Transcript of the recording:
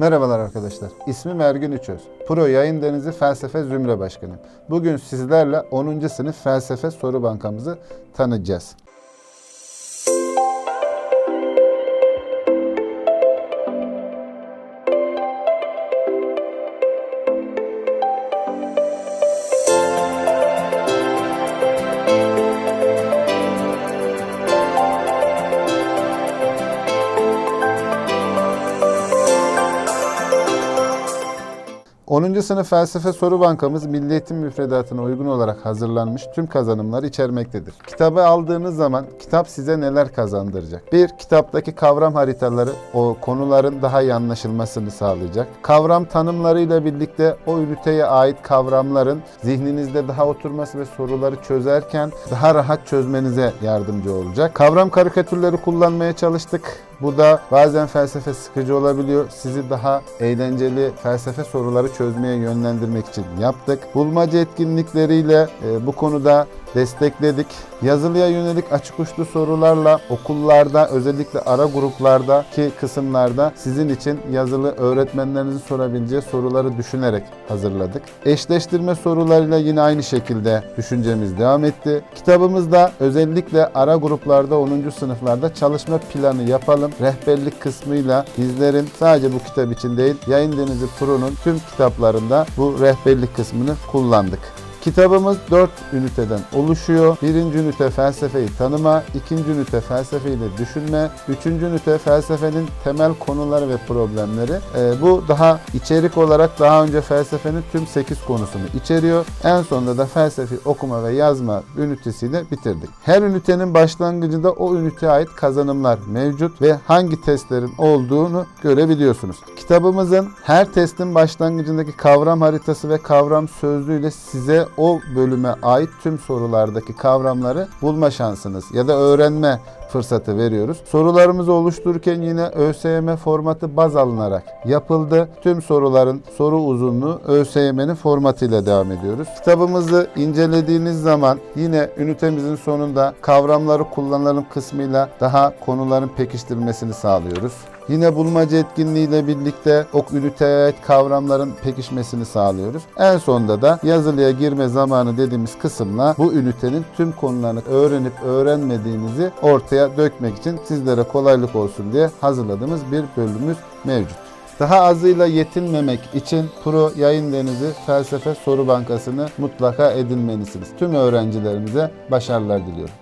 Merhabalar arkadaşlar. İsmim Ergün Üçöz. Pro Yayın Denizi Felsefe Zümre Başkanıyım. Bugün sizlerle 10. sınıf felsefe soru bankamızı tanıyacağız. ...10. sınıf felsefe soru bankamız Milli Eğitim müfredatına uygun olarak hazırlanmış tüm kazanımları içermektedir. Kitabı aldığınız zaman kitap size neler kazandıracak? Bir, kitaptaki kavram haritaları o konuların daha iyi anlaşılmasını sağlayacak. Kavram tanımlarıyla birlikte o üniteye ait kavramların zihninizde daha oturması ve soruları çözerken daha rahat çözmenize yardımcı olacak. Kavram karikatürleri kullanmaya çalıştık. Bu da bazen felsefe sıkıcı olabiliyor. Sizi daha eğlenceli felsefe soruları çözmeye yönlendirmek için yaptık. Bulmaca etkinlikleriyle e, bu konuda destekledik. Yazılıya yönelik açık uçlu sorularla okullarda özellikle ara gruplardaki kısımlarda sizin için yazılı öğretmenlerinizin sorabileceği soruları düşünerek hazırladık. Eşleştirme sorularıyla yine aynı şekilde düşüncemiz devam etti. Kitabımızda özellikle ara gruplarda 10. sınıflarda çalışma planı yapalım. Rehberlik kısmıyla bizlerin sadece bu kitap için değil Yayın Denizi Pro'nun tüm kitaplarında bu rehberlik kısmını kullandık. Kitabımız 4 üniteden oluşuyor. Birinci ünite felsefeyi tanıma, ikinci ünite felsefeyi de düşünme, üçüncü ünite felsefenin temel konuları ve problemleri. Ee, bu daha içerik olarak daha önce felsefenin tüm 8 konusunu içeriyor. En sonunda da felsefi okuma ve yazma ünitesiyle bitirdik. Her ünitenin başlangıcında o üniteye ait kazanımlar mevcut ve hangi testlerin olduğunu görebiliyorsunuz. Kitabımızın her testin başlangıcındaki kavram haritası ve kavram sözlüğüyle size o bölüme ait tüm sorulardaki kavramları bulma şansınız. Ya da öğrenme fırsatı veriyoruz. Sorularımızı oluştururken yine ÖSYM formatı baz alınarak yapıldı. Tüm soruların soru uzunluğu ÖSYM'nin formatıyla devam ediyoruz. Kitabımızı incelediğiniz zaman yine ünitemizin sonunda kavramları kullanalım kısmıyla daha konuların pekiştirilmesini sağlıyoruz. Yine bulmaca etkinliğiyle birlikte o üniteye ait kavramların pekişmesini sağlıyoruz. En sonunda da yazılıya girme zamanı dediğimiz kısımla bu ünitenin tüm konularını öğrenip öğrenmediğinizi ortaya dökmek için sizlere kolaylık olsun diye hazırladığımız bir bölümümüz mevcut. Daha azıyla yetinmemek için Pro Yayın Denizi Felsefe Soru Bankası'nı mutlaka edinmelisiniz. Tüm öğrencilerimize başarılar diliyorum.